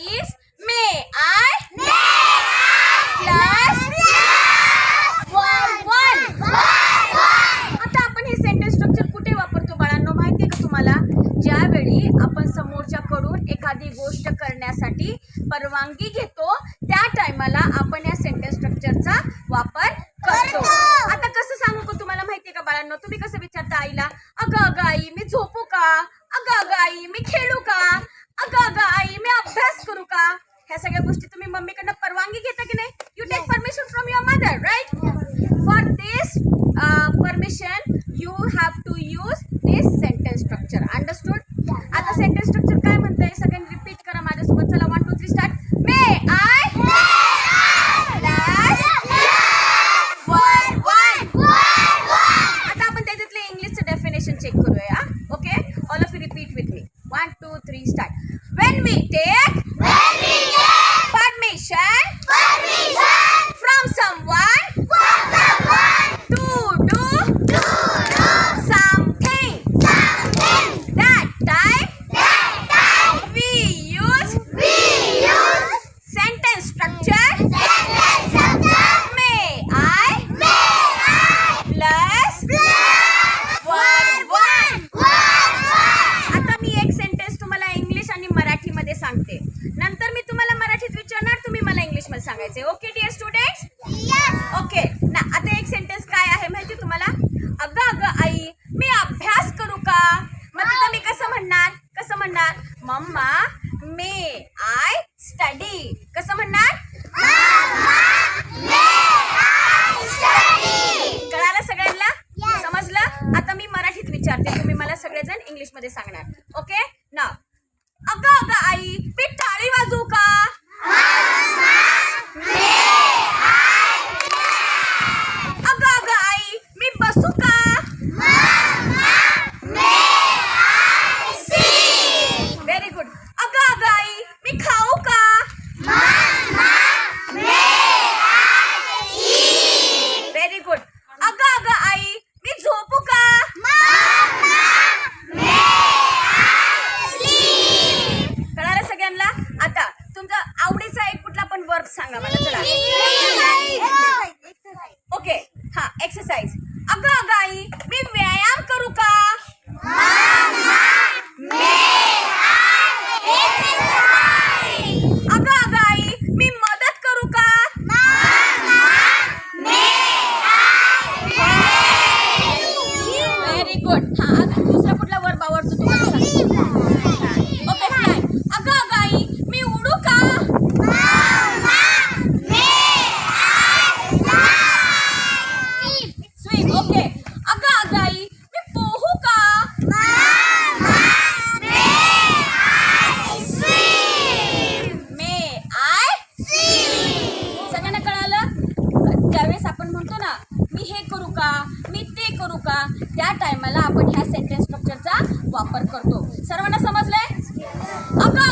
is may I? Plus one. one आता आपण हे सेंटेन्स स्ट्रक्चर कुठे वापरतो बाळांनो? माहिती आहे का तुम्हाला? ज्यावेळी आपण समोरच्याकडून एखादी गोष्ट करण्यासाठी परवानगी घेतो त्या टायमाला आपण या सेंटेन्स स्ट्रक्चरचा वापर करतो. आता कसं सांगू का तुम्हाला माहिती आहे का बाळांनो? तुम्ही कसं विचारता आईला अगं अगं आई मी झोपू का? अगं अगं आई मी खेळू का अगं अगं आई मी अभ्यास करू का ह्या सगळ्या गोष्टी तुम्ही मम्मीकडनं परवानगी घेता की नाही? You take permission from your mother right for this permission you have to use this sentence structure understood आता सेंटेन्स स्ट्रक्चर काय म्हणतंय? सगळ्यांनी रिपीट करा माझ्यासोबत. चला one two three start may I one one आता आपण त्याच्यातले इंग्लिशचं डेफिनेशन चेक करूया okay all of you repeat with me one two three start when we take permission from someone to do something. That time we use sentence structure. May I plus one one. आता मी एक sentence तुम्हाला English आणि मराठीमध्ये सांगते नंतर मी तुम्हाला मराठीत विचारणार तुम्ही मला इंग्लिशमध्ये सांगायचे. ओके डिअर स्टुडंट्स ओके ना आता एक सेंटेन्स काय आहे माहिती तुम्हाला? अगं अगं आई मी अभ्यास करू का? मग तिथं मी कसं म्हणणार? कसं म्हणणार? Mamma may I study. कसं म्हणणार? कळालं सगळ्यांना? समजलं? आता मी मराठीत विचारते तुम्ही मला सगळेजण इंग्लिशमध्ये सांगणार. ओके ना अगं अगं आई मी टाळी वाजवू का? वर्क सांगा मला चला. ओके हा एक्सरसाइज अगं अगं आई मी व्यायाम करू का? अगं अगं आई मी मदत करू का? व्हेरी गुड हा मी ते करू का? त्या टायमाला आपण ह्या सेंटेन्स स्ट्रक्चरचा वापर करतो. सर्वांना समजलंय? अगं